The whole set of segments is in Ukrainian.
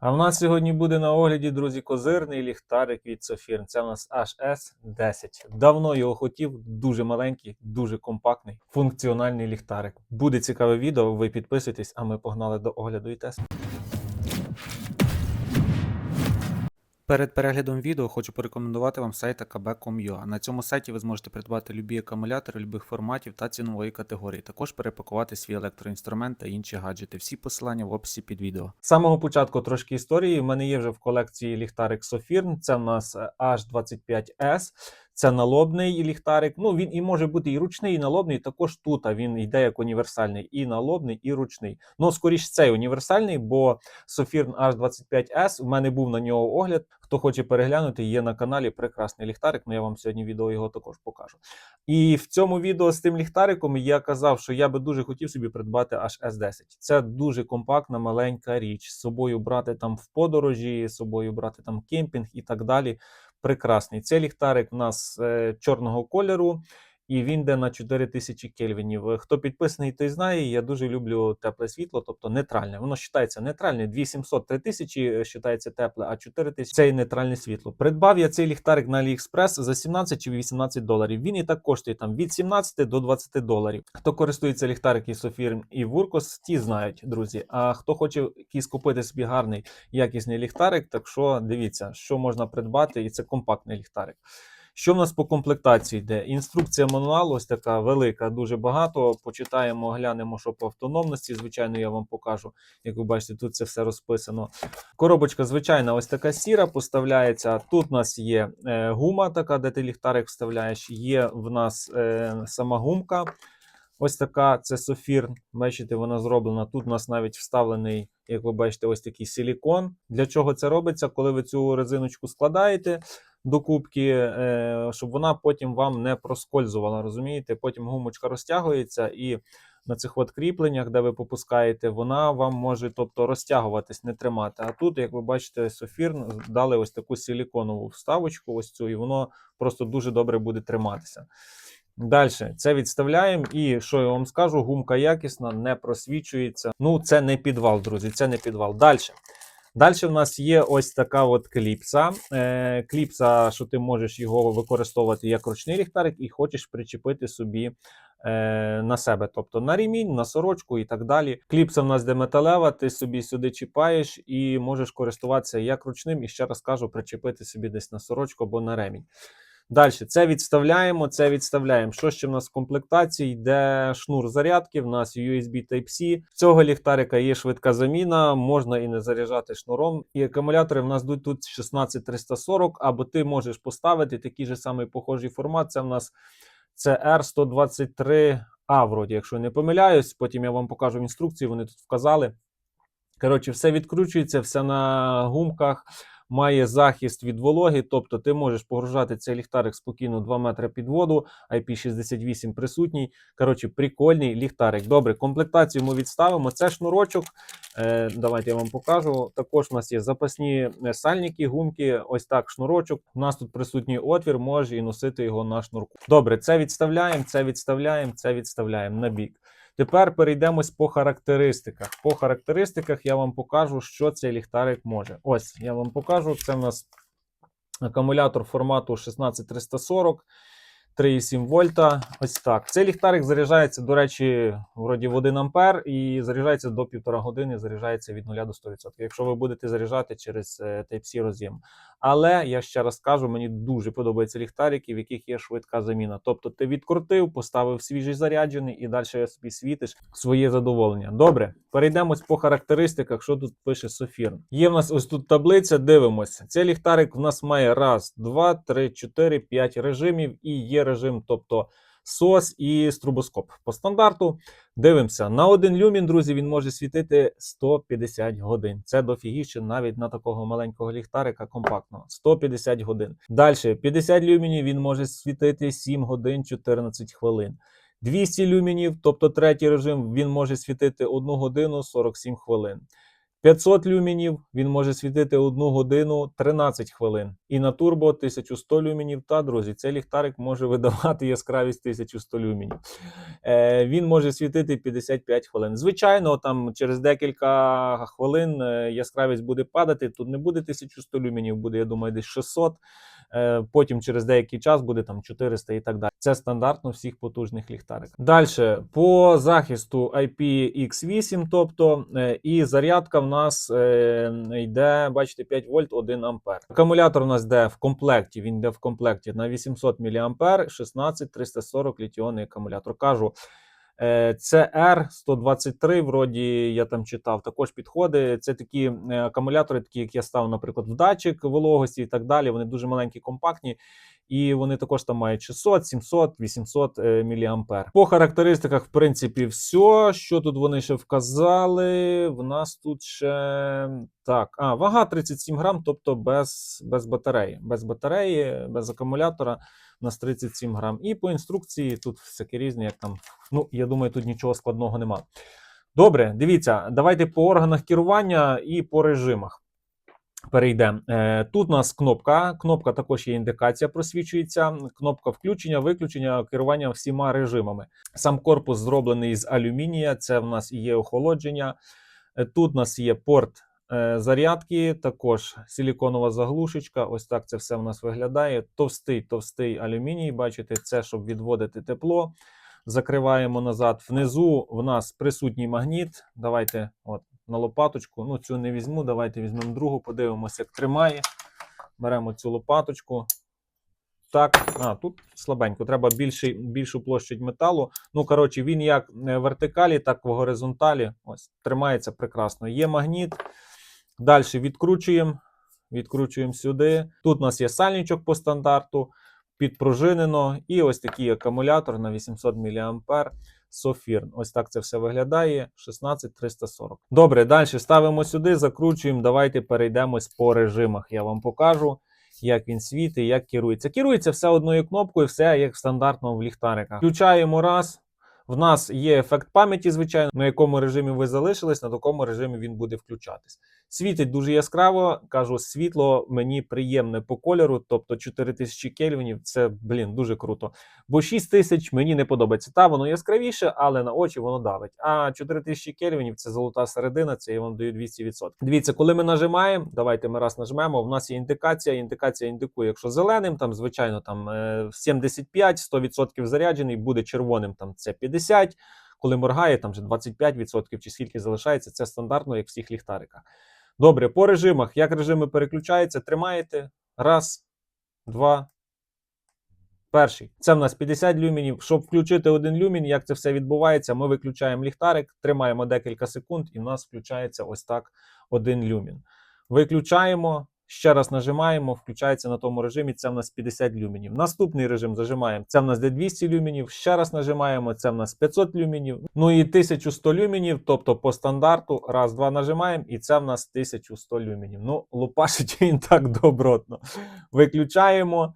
А в нас сьогодні буде на огляді, друзі, козирний ліхтарик від Софірн. Це у нас HS10. Давно його хотів, дуже маленький, дуже компактний, функціональний ліхтарик. Буде цікаве відео, ви підписуйтесь, а ми погнали до огляду і тесту. Перед переглядом відео хочу порекомендувати вам сайт akb.com.ua. На цьому сайті ви зможете придбати любі акумулятори любих форматів та цінової категорії. Також перепакувати свій електроінструмент та інші гаджети. Всі посилання в описі під відео. З самого початку трошки історії. У мене є вже в колекції ліхтарик Sofirn. Це у нас е, H25S. Це налобний ліхтарик. Ну він і може бути і ручний, і налобний. Також тут він йде як універсальний, і налобний, і ручний. Ну, скоріш цей універсальний, бо Sofirn H25S, у мене був на нього огляд. Хто хоче переглянути, є на каналі прекрасний ліхтарик. Ну я вам сьогодні відео його також покажу. І в цьому відео з тим ліхтариком я казав, що я би дуже хотів собі придбати аж S10. Це дуже компактна, маленька річ. З собою брати там в подорожі, з собою брати там кемпінг і так далі. Прекрасний. Цей ліхтарик у нас е, чорного кольору. І він йде на 4000 кельвінів. Е, Хто підписаний, той знає. Я дуже люблю тепле світло, тобто нейтральне. Воно вважається нейтральне. 2700 3000 вважається тепле, а 4000 це і нейтральне світло. Придбав я цей ліхтарик на AliExpress за 17 чи 18 доларів. Він і так коштує там від 17 до 20 доларів. Хто користується ліхтарик із Sofirn і Вуркос, ті знають, друзі. А хто хоче якийсь купити собі гарний якісний ліхтарик, так що дивіться, що можна придбати, і це компактний ліхтарик. Що в нас по комплектації йде? Інструкція мануалу ось така велика, дуже багато. Почитаємо, глянемо, що по автономності. Звичайно, я вам покажу. Як ви бачите, тут це все розписано. Коробочка, звичайна, ось така сіра поставляється. Тут у нас є е, гума, така, де ти ліхтарик вставляєш. Є в нас е, сама гумка. Ось така це Sofirn. Бачите, вона зроблена. Тут у нас навіть вставлений, як ви бачите, ось такий силікон. Для чого це робиться? Коли ви цю резиночку складаєте до кубки, е, щоб вона потім вам не проскользувала. Розумієте? Потім гумочка розтягується і на цих от кріпленнях, де ви попускаєте, вона вам може тобто, розтягуватись, не тримати. А тут, як ви бачите, Sofirn дали ось таку силіконову вставочку, ось цю, і воно просто дуже добре буде триматися. Далі це відставляємо, і що я вам скажу, гумка якісна, не просвічується. Ну, це не підвал, друзі, це не підвал. Далі. Далі в нас є ось така от кліпса. Е, кліпса, що ти можеш його використовувати як ручний ліхтарик, і хочеш причепити собі е, на себе, тобто на ремінь, на сорочку і так далі. Кліпса в нас де металева, ти собі сюди чіпаєш і можеш користуватися як ручним, і ще раз кажу, причепити собі десь на сорочку або на ремінь. Далі це відставляємо, це відставляємо. Що ще в нас в комплектації? Йде шнур зарядки, в нас USB Type-C. В цього ліхтарика є швидка заміна, можна і не заряджати шнуром. І акумулятори в нас йдуть тут 16340, або ти можеш поставити такий же самий похожий формат. Це в нас CR123A, вроді, якщо не помиляюсь. Потім я вам покажу інструкції, вони тут вказали. Коротше, все відкручується, все на гумках має захист від вологи, тобто ти можеш погружати цей ліхтарик спокійно 2 метри під воду, IP68 присутній. Коротше, прикольний ліхтарик. Добре, комплектацію ми відставимо. Це шнурочок. Е, Давайте я вам покажу. Також у нас є запасні е, сальники, гумки. Ось так шнурочок. У нас тут присутній отвір, може і носити його на шнурку. Добре, це відставляємо, це відставляємо, це відставляємо на бік. Тепер перейдемось по характеристиках. По характеристиках я вам покажу, що цей ліхтарик може. Ось я вам покажу. Це в нас акумулятор формату 16340. 3,7 вольта. Ось так. Цей ліхтарик заряджається, до речі, вроді в 1 ампер і заряджається до 1,5 години, заряджається від 0 до 100%. Якщо ви будете заряджати через е, Type-C роз'єм. Але я ще раз кажу, мені дуже подобаються ліхтарики, в яких є швидка заміна. Тобто ти відкрутив, поставив свіжий заряджений і далі собі світиш своє задоволення. Добре, перейдемось по характеристиках, що тут пише Sofirn. Є в нас ось тут таблиця, дивимося. Цей ліхтарик в нас має раз, два, три, чотири, п'ять режимів і є режим, тобто SOS і струбоскоп. По стандарту дивимося. На один люмін, друзі, він може світити 150 годин. Це дофігіше навіть на такого маленького ліхтарика компактного. 150 годин. Далі 50 люмінів він може світити 7 годин 14 хвилин. 200 люмінів, тобто третій режим, він може світити 1 годину 47 хвилин. 500 люмінів він може світити 1 годину 13 хвилин. І на турбо 1100 люмінів. Та, друзі, цей ліхтарик може видавати яскравість 1100 люмінів. Е, він може світити 55 хвилин. Звичайно, там через декілька хвилин е, яскравість буде падати. Тут не буде 1100 люмінів, буде, я думаю, десь 600. Е, Потім через деякий час буде там 400 і так далі. Це стандартно всіх потужних ліхтариках. Далі по захисту IPX8, тобто е, і зарядка в нас е, йде, бачите, 5 вольт 1 ампер. Акумулятор у нас йде в комплекті. Він йде в комплекті на 800 мА, 16 340 літіонний акумулятор. Кажу. Е, CR 123, вроді я там читав, також підходи. Це такі е, акумулятори, такі як я став, наприклад, в датчик вологості і так далі. Вони дуже маленькі, компактні, і вони також там мають 600, 700, 800 е, міліампер. По характеристиках, в принципі, все. Що тут вони ще вказали? В нас тут ще так. А, вага 37 грам, тобто без, без батареї. Без батареї, без акумулятора. У нас 37 грам. І по інструкції тут всякі різні, як там. Ну, я думаю, тут нічого складного нема. Добре, дивіться, давайте по органах керування і по режимах. Перейдемо. Е, Тут у нас кнопка. Кнопка також є індикація, просвічується. Кнопка включення, виключення, керування всіма режимами. Сам корпус зроблений з алюмінія. Це в нас і є охолодження. Е, Тут у нас є порт е, зарядки, також силіконова заглушечка. Ось так це все в нас виглядає. Товстий, товстий алюміній. Бачите, це щоб відводити тепло. Закриваємо назад. Внизу в нас присутній магніт. Давайте от, на лопаточку. Ну, цю не візьму. Давайте візьмемо другу, подивимося, як тримає. Беремо цю лопаточку. Так, а тут слабенько. Треба більший, більшу площадь металу. Ну, коротше, він як в вертикалі, так і в горизонталі. Ось, тримається прекрасно. Є магніт. Далі відкручуємо. Відкручуємо сюди. Тут у нас є сальничок по стандарту, підпружинено. І ось такий акумулятор на 800 мА. Софірн. Ось так це все виглядає. 16340. Добре, далі ставимо сюди, закручуємо. Давайте перейдемось по режимах. Я вам покажу, як він світить, як керується. Керується все одною кнопкою, все як стандартно в ліхтариках. Включаємо раз. В нас є ефект пам'яті, звичайно, на якому режимі ви залишились, на такому режимі він буде включатись. Світить дуже яскраво, кажу, світло мені приємне по кольору, тобто 4000 кельвінів, це, блін, дуже круто. Бо 6000 мені не подобається. Та воно яскравіше, але на очі воно давить. А 4000 кельвінів це золота середина, це я вам даю 200%. Дивіться, коли ми нажимаємо, давайте ми раз нажмемо, в нас є індикація. Індикація індикує, якщо зеленим, там, звичайно, там е, 75, 100% заряджений, буде червоним, там це 50. Коли моргає, там вже 25% чи скільки залишається, це стандартно, як в всіх ліхтариках. Добре, по режимах. Як режими переключаються, тримаєте. Раз, два. Перший. Це в нас 50 люмінів. Щоб включити один люмін, як це все відбувається, ми виключаємо ліхтарик, тримаємо декілька секунд, і в нас включається ось так один люмін. Виключаємо, ще раз нажимаємо, включається на тому режимі. Це в нас 50 люмінів. Наступний режим зажимаємо. Це в нас де 200 люмінів. Ще раз нажимаємо. Це в нас 500 люмінів. Ну і 1100 люмінів, тобто по стандарту. Раз, два нажимаємо, і це в нас 1100 люмінів. Ну, лупашить він так добротно. Виключаємо.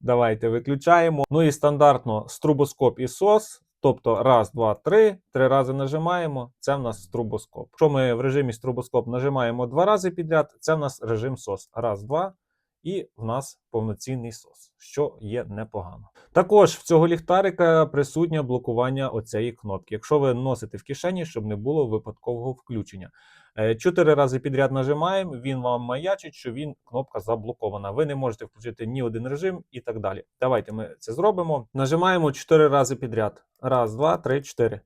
Давайте виключаємо. Ну і стандартно струбоскоп і сос. Тобто раз, два, три, три рази нажимаємо. Це в нас струбоскоп. Якщо ми в режимі струбоскоп нажимаємо два рази підряд, це в нас режим сос. Раз, два. І в нас повноцінний сос, що є непогано. Також в цього ліхтарика присутнє блокування оцієї кнопки. Якщо ви носите в кишені, щоб не було випадкового включення. Е, Чотири рази підряд нажимаємо, він вам маячить, що він кнопка заблокована. Ви не можете включити ні один режим і так далі. Давайте ми це зробимо. Нажимаємо 4 рази підряд. Раз, два, три, чотири.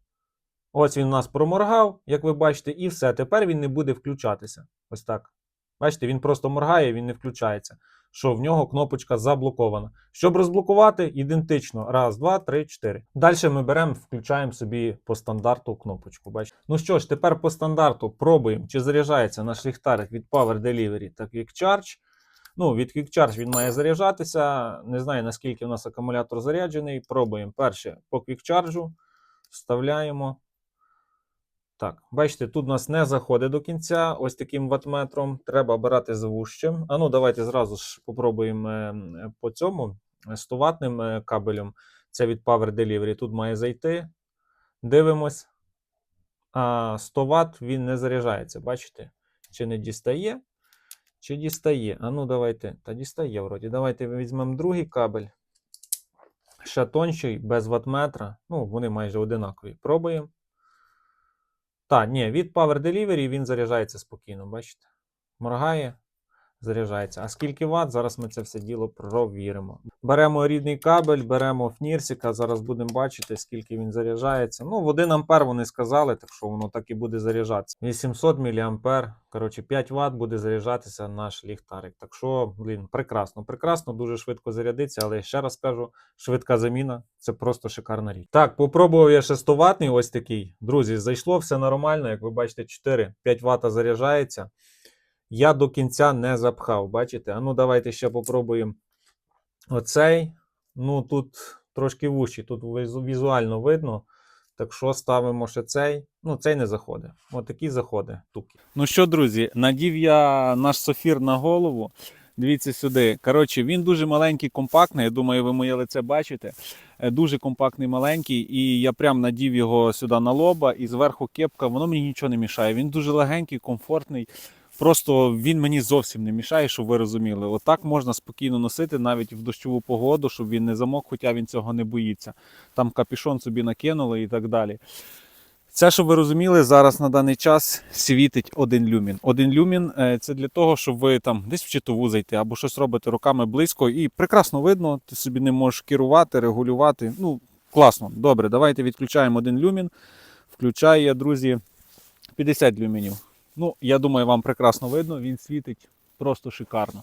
Ось він у нас проморгав, як ви бачите, і все. Тепер він не буде включатися. Ось так. Бачите, він просто моргає, він не включається. Що в нього кнопочка заблокована. Щоб розблокувати, ідентично. Раз, два, три, чотири. Далі ми беремо, включаємо собі по стандарту кнопочку. Бачите? Ну що ж, тепер по стандарту пробуємо, чи заряджається наш ліхтарик від Power Delivery та Quick Charge. Ну, від Quick Charge він має заряджатися. Не знаю, наскільки у нас акумулятор заряджений. Пробуємо перше по Quick Charge. Вставляємо. Так, бачите, тут у нас не заходить до кінця ось таким ватметром. Треба обирати з вужчим. А ну, давайте зразу ж попробуємо е, по цьому 100 ватним е, кабелем. Це від Power Delivery. Тут має зайти. Дивимось. А 100 Вт він не заряджається. Бачите? чи не дістає, чи дістає. А ну давайте. Та дістає вроді. Давайте візьмемо другий кабель. Ще тонший, без ватметра. Ну, вони майже одинакові. Пробуємо. Так, ні, від Power Delivery він заряджається спокійно, бачите? Моргає, заряджається. А скільки ватт? Зараз ми це все діло провіримо. Беремо рідний кабель, беремо фнірсика. Зараз будемо бачити, скільки він заряджається. Ну, в 1 ампер вони сказали, так що воно так і буде заряджатися. 800 мА. Коротше, 5 Вт буде заряджатися наш ліхтарик. Так що, блін, прекрасно, прекрасно, дуже швидко зарядиться, але ще раз кажу, швидка заміна це просто шикарна річ. Так, попробував я 6 ватний ось такий. Друзі, зайшло все нормально. Як ви бачите, 4-5 Вт заряджається. Я до кінця не запхав, бачите? А ну давайте ще попробуємо оцей. Ну тут трошки вущий, тут візуально видно. Так що ставимо ще цей. Ну, цей не заходить. Отакі заходи. Туки. Ну що, друзі, надів я наш софір на голову. Дивіться сюди. Коротше, він дуже маленький, компактний. Я думаю, ви моє лице бачите. Е, Дуже компактний, маленький, і я прям надів його сюди на лоба, і зверху кепка, воно мені нічого не мішає. Він дуже легенький, комфортний. Просто він мені зовсім не мішає, щоб ви розуміли. Отак можна спокійно носити навіть в дощову погоду, щоб він не замок, хоча він цього не боїться. Там капюшон собі накинули і так далі. Це, щоб ви розуміли, зараз на даний час світить один люмін. Один люмін е, це для того, щоб ви там десь в читову зайти або щось робите руками близько і прекрасно видно, ти собі не можеш керувати, регулювати. Ну, класно. Добре, давайте відключаємо один люмін. Включаю я, друзі, 50 люмінів. Ну, я думаю, вам прекрасно видно, він світить просто шикарно.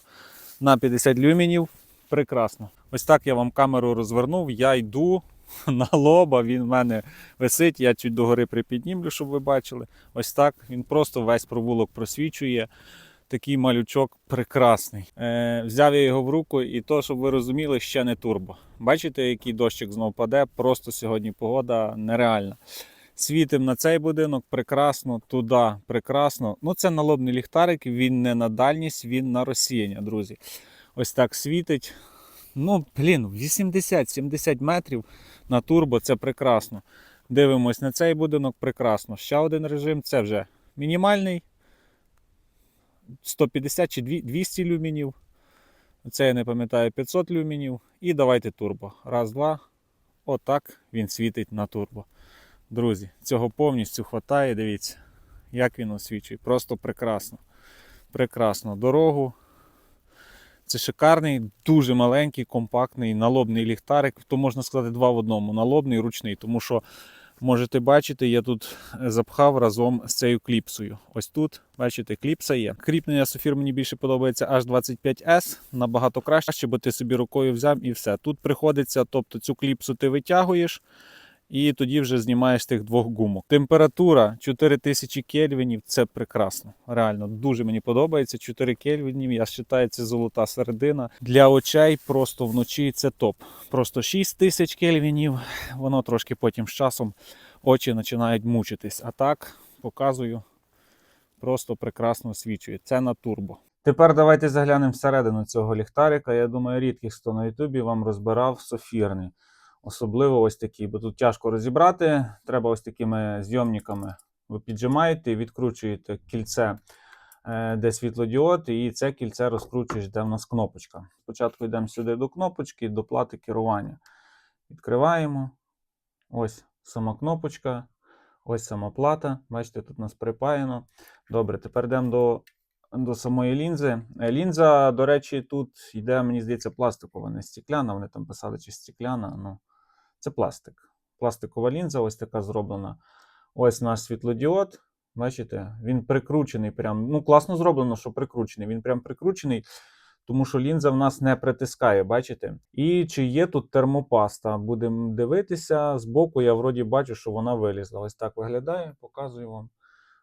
На 50 люмінів прекрасно. Ось так я вам камеру розвернув. Я йду на лоба, він в мене висить, я чуть догори припіднімлю, щоб ви бачили. Ось так. Він просто весь провулок просвічує. Такий малючок прекрасний. Е, взяв я його в руку, і то, щоб ви розуміли, ще не турбо. Бачите, який дощик знов паде. Просто сьогодні погода нереальна. Світим на цей будинок прекрасно, туди прекрасно. Ну, це налобний ліхтарик, він не на дальність, він на розсіяння, друзі. Ось так світить. Ну, блін, 80-70 метрів на турбо це прекрасно. Дивимось на цей будинок прекрасно. Ще один режим це вже мінімальний. 150 чи 200 люмінів. Це я не пам'ятаю 500 люмінів. І давайте турбо. Раз, два. Отак він світить на турбо. Друзі, цього повністю хватає. Дивіться, як він освічує. Просто прекрасно. Прекрасно. Дорогу. Це шикарний, дуже маленький, компактний налобний ліхтарик. То можна сказати два в одному. Налобний і ручний. Тому що можете бачити, я тут запхав разом з цією кліпсою. Ось тут, бачите, кліпса є. Кріплення Софір мені більше подобається H25S, набагато краще, бо ти собі рукою взяв і все. Тут приходиться, тобто цю кліпсу ти витягуєш. І тоді вже знімаєш тих двох гумок. Температура 4000 кельвінів це прекрасно. Реально дуже мені подобається. 4 кельвінів. Я вважаю, це золота середина. Для очей просто вночі це топ. Просто 6000 кельвінів. Воно трошки потім з часом очі починають мучитись. А так показую, просто прекрасно освічує. Це на турбо. Тепер давайте заглянемо всередину цього ліхтарика. Я думаю, рідких хто на Ютубі вам розбирав софірний. Особливо ось такі, бо тут тяжко розібрати. Треба ось такими зйомниками. Ви піджимаєте і відкручуєте кільце, е, де світлодіод, і це кільце розкручуєш, де в нас кнопочка. Спочатку йдемо сюди до кнопочки, до плати керування. Відкриваємо. Ось сама кнопочка, ось сама плата. Бачите, тут у нас припаяно. Добре, тепер йдемо до, до самої лінзи. Е, Лінза, до речі, тут йде, мені здається, пластикова, не стекляна. Вони там писали, чи стекляна. Ну, це пластик. Пластикова лінза, ось така зроблена. Ось наш світлодіод. Бачите, він прикручений. Прям, ну, класно зроблено, що прикручений. Він прям прикручений, тому що лінза в нас не притискає, бачите? І чи є тут термопаста? Будемо дивитися. Збоку я вроді бачу, що вона вилізла. Ось так виглядає, показую вам.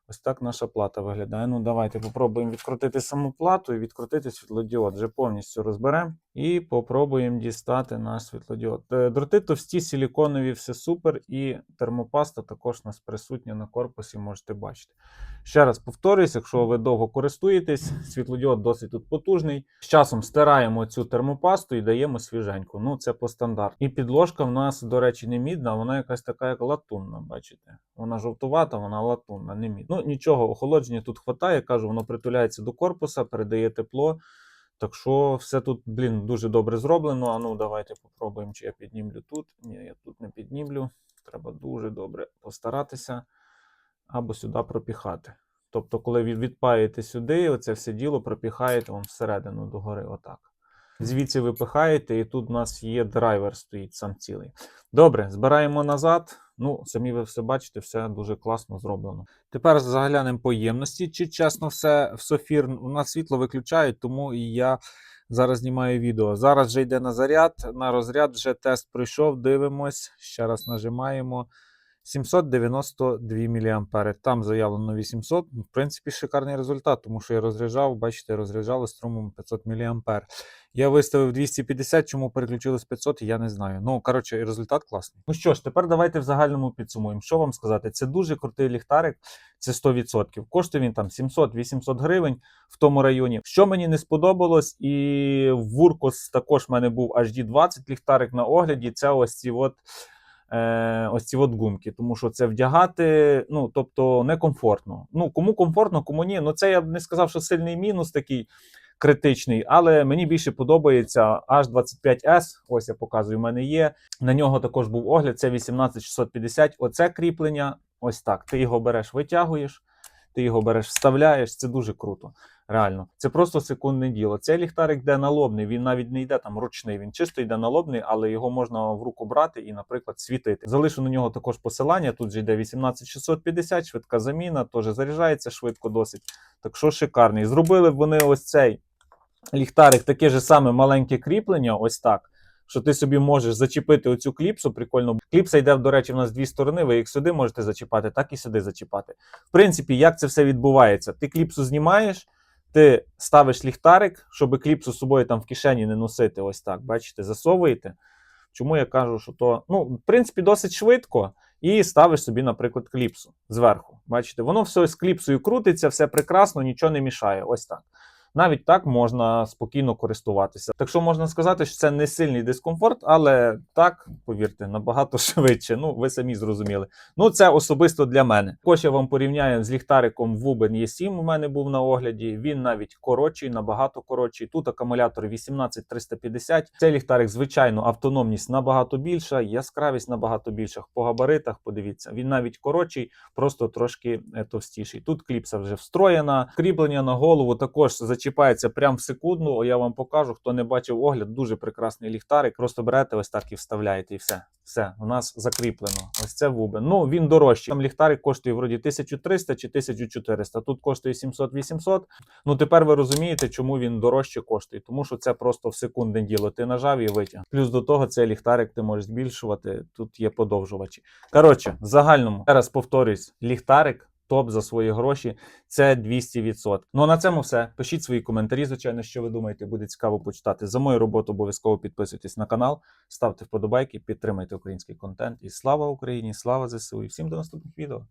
Ось так наша плата виглядає. Ну, давайте попробуємо відкрутити саму плату і відкрутити світлодіод. Вже повністю розберемо. І попробуємо дістати наш світлодіод. Е, Дроти товсті, силіконові, все супер. І термопаста також у нас присутня на корпусі, можете бачити. Ще раз повторюсь, якщо ви довго користуєтесь, світлодіод досить тут потужний. З часом стираємо цю термопасту і даємо свіженьку. Ну, це по стандарту. І підложка в нас, до речі, не мідна, вона якась така, як латунна, бачите. Вона жовтувата, вона латунна, не мідна. Ну нічого, охолодження тут хватає. Кажу, воно притуляється до корпуса, передає тепло. Так що все тут, блін, дуже добре зроблено. А ну давайте попробуємо, чи я піднімлю тут. Ні, я тут не піднімлю. Треба дуже добре постаратися або сюди пропіхати. Тобто, коли відпаєте сюди, оце все діло пропіхаєте вам всередину догори, отак. Звідси випихаєте, і тут у нас є драйвер, стоїть сам цілий. Добре, збираємо назад. Ну, самі ви все бачите, все дуже класно зроблено. Тепер заглянемо по ємності. Чи чесно, все в Софір у нас світло виключають, тому і я зараз знімаю відео. Зараз вже йде на заряд, на розряд вже тест пройшов. Дивимось. Ще раз нажимаємо. 792 мА. Там заявлено 800. В принципі, шикарний результат, тому що я розряджав, бачите, розряджали струмом 500 мА. Я виставив 250, чому переключили з 500, я не знаю. Ну, коротше, результат класний. Ну що ж, тепер давайте в загальному підсумуємо. Що вам сказати? Це дуже крутий ліхтарик, це 100%. Коштує він там 700-800 гривень в тому районі. Що мені не сподобалось, і в Вуркос також в мене був HD20 ліхтарик на огляді. Це ось ці от. Е, ось ці от гумки, тому що це вдягати, ну тобто некомфортно. Ну кому комфортно, кому ні. Ну це я б не сказав, що сильний мінус такий критичний, але мені більше подобається H25S. Ось я показую, в мене є. На нього також був огляд. Це 18650. Оце кріплення. Ось так. Ти його береш, витягуєш, ти його береш, вставляєш. Це дуже круто. Реально, це просто секундне діло. Цей ліхтарик йде налобний, він навіть не йде там ручний, він чисто йде налобний, але його можна в руку брати і, наприклад, світити. Залишу на нього також посилання. Тут же йде 18650, швидка заміна, теж заряджається швидко досить. Так що шикарний. Зробили б вони ось цей ліхтарик, таке ж саме маленьке кріплення, ось так. Що ти собі можеш зачепити оцю кліпсу, прикольно. Кліпса йде, до речі, в нас дві сторони. Ви як сюди можете зачіпати, так і сюди зачіпати. В принципі, як це все відбувається? Ти кліпсу знімаєш, ти ставиш ліхтарик, щоб кліпсу з собою там в кишені не носити. Ось так. Бачите, засовуєте. Чому я кажу, що то, ну, в принципі, досить швидко. І ставиш собі, наприклад, кліпсу зверху. Бачите, воно все з кліпсою крутиться, все прекрасно, нічого не мішає. Ось так. Навіть так можна спокійно користуватися. Так що можна сказати, що це не сильний дискомфорт, але так, повірте, набагато швидше. Ну, ви самі зрозуміли. Ну, це особисто для мене. Також я вам порівняю з ліхтариком Wuben E7. У мене був на огляді. Він навіть коротший, набагато коротший. Тут акумулятор 18350. Цей ліхтарик, звичайно, автономність набагато більша, яскравість набагато більша. По габаритах, подивіться, він навіть коротший, просто трошки е, товстіший. Тут кліпса вже встроєна. Кріплення на голову також зачіпається прямо в секунду. Я вам покажу. Хто не бачив огляд, дуже прекрасний ліхтарик. Просто берете ось так і вставляєте, і все. Все, у нас закріплено. Ось це Вубен. Ну він дорожчий. Там ліхтарик коштує вроді 1300 чи 1400. Тут коштує 700-800. Ну тепер ви розумієте, чому він дорожче коштує. Тому що це просто в секундне діло. Ти нажав і витяг. Плюс до того, цей ліхтарик ти можеш збільшувати. Тут є подовжувачі. Коротше, в загальному зараз повторюсь: ліхтарик. Топ за свої гроші це 200%. Ну а на цьому все. Пишіть свої коментарі, звичайно, що ви думаєте, буде цікаво почитати. За мою роботу обов'язково підписуйтесь на канал, ставте вподобайки, підтримайте український контент. І слава Україні! Слава ЗСУ! І всім до наступних відео!